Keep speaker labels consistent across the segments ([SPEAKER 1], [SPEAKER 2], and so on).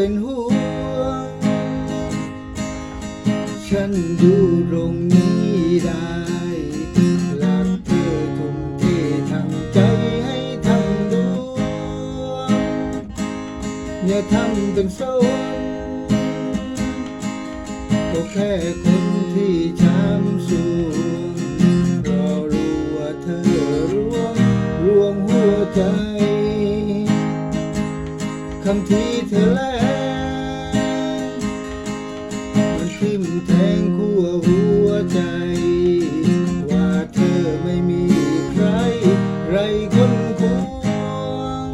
[SPEAKER 1] เป็นห่วงฉันอยู่ตรงนี้ได้หลักเททุ่มเททั้งใจให้ทั้งดวงอย่าทำเป็นโซนก็แค่คนที่ช้ำสูง คำที่เธอแลกมันทิ่มแทงขั้วหัวใจ ว่าเธอไม่มีใคร ไรคนควง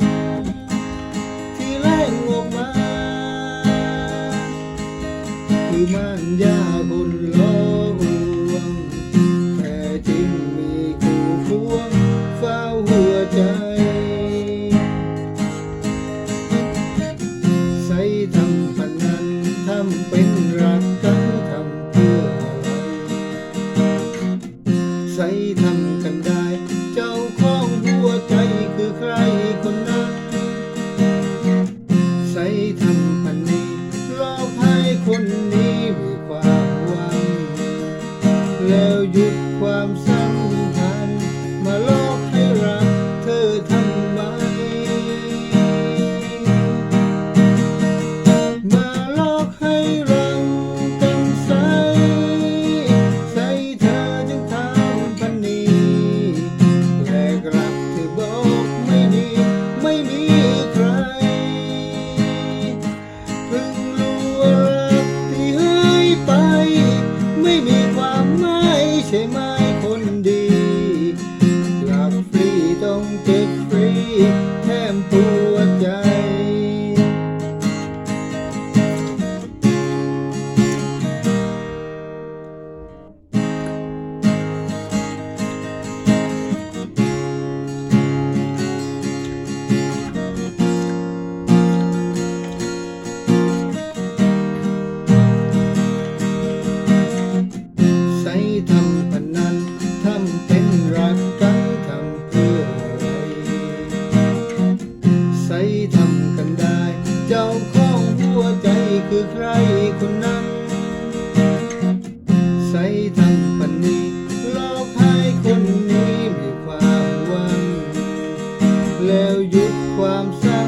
[SPEAKER 1] ที่แรงออกมา คือมันยาค ใส่ทำกันได้ เจ้าของหัวใจคือใครคนนั้น ใส่ทำปันนี้หลอกให้คนนี้มีความหวัง แล้วหยุดความสัมพันธ์มาล ช่ไหมคนดี อยากฟรีต้องเก็บฟรีแถมปวด หยุดความเศร้า